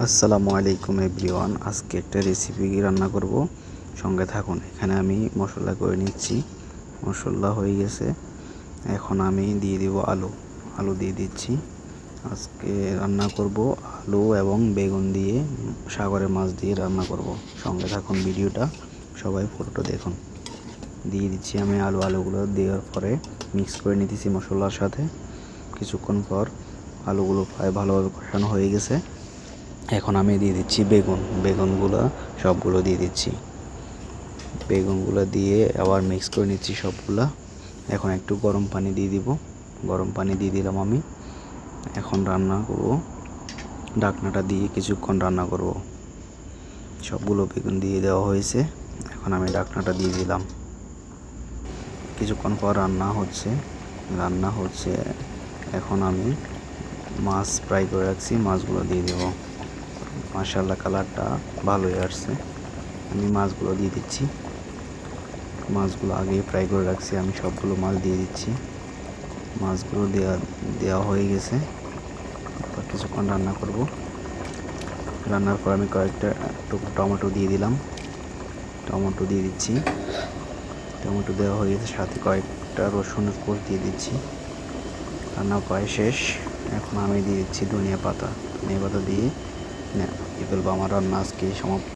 আসসালামু আলাইকুম এভরিওয়ান। আজকে একটা রেসিপি রান্না করব। সঙ্গে থাকুন, এখানে আমি মশলা করে নিচ্ছি। মশলা হয়ে গেছে। এখন আমি দিয়ে দিব আলু। আলু দিয়ে দিচ্ছি। আজকে রান্না করব আলু এবং বেগুন দিয়ে, সাগরের মাছ দিয়ে রান্না করব। সঙ্গে থাকুন ভিডিওটা, সবাই ফটোটা দেখুন। দিয়ে দিচ্ছি আমি আলু। আলুগুলো দেওয়ার পরে মিক্স করে নিতেছি মশলার সাথে। কিছুক্ষণ পর আলুগুলো প্রায় ভালোভাবে কষানো হয়ে গেছে। এখন আমি দিয়ে দিচ্ছি বেগুন। বেগুনগুলো সবগুলো দিয়ে দিচ্ছি। বেগুনগুলো দিয়ে আবার মিক্স করে নিচ্ছি সবগুলো। এখন একটু গরম পানি দিয়ে দিব। গরম পানি দিয়ে দিলাম আমি। এখন রান্না করব। ঢাকনাটা দিয়ে কিছুক্ষণ রান্না করব। সবগুলো বেগুন দিয়ে দেওয়া হয়েছে। এখন আমি ঢাকনাটা দিয়ে দিলাম। কিছুক্ষণ পর রান্না হচ্ছে। রান্না হচ্ছে। এখন আমি মাছ ফ্রাই করে রাখছি। মাছগুলো দিয়ে দেবো। মাশাল্লাহ কালারটা ভালোই আসছে। আমি মাছগুলো দিয়ে দিচ্ছি। মাছগুলো আগে ফ্রাই করে রাখছি। আমি সবগুলো মাছ দিয়ে দিচ্ছি। মাছগুলো দেওয়া দেওয়া হয়ে গেছে। কিছুক্ষণ রান্না করব। রান্নার পর আমি কয়েকটা টমেটো দিয়ে দিলাম। টমেটো দিয়ে দিচ্ছি। টমেটো দেওয়া হয়ে গেছে। সাথে কয়েকটা রসুনের কোষ দিয়ে দিচ্ছি। রান্না প্রায় শেষ। এখন আমি দিয়ে দিচ্ছি ধনিয়া পাতা। ধনিয়া পাতা দিয়ে ফেলব আমার রান্না আজকে সমাপ্ত।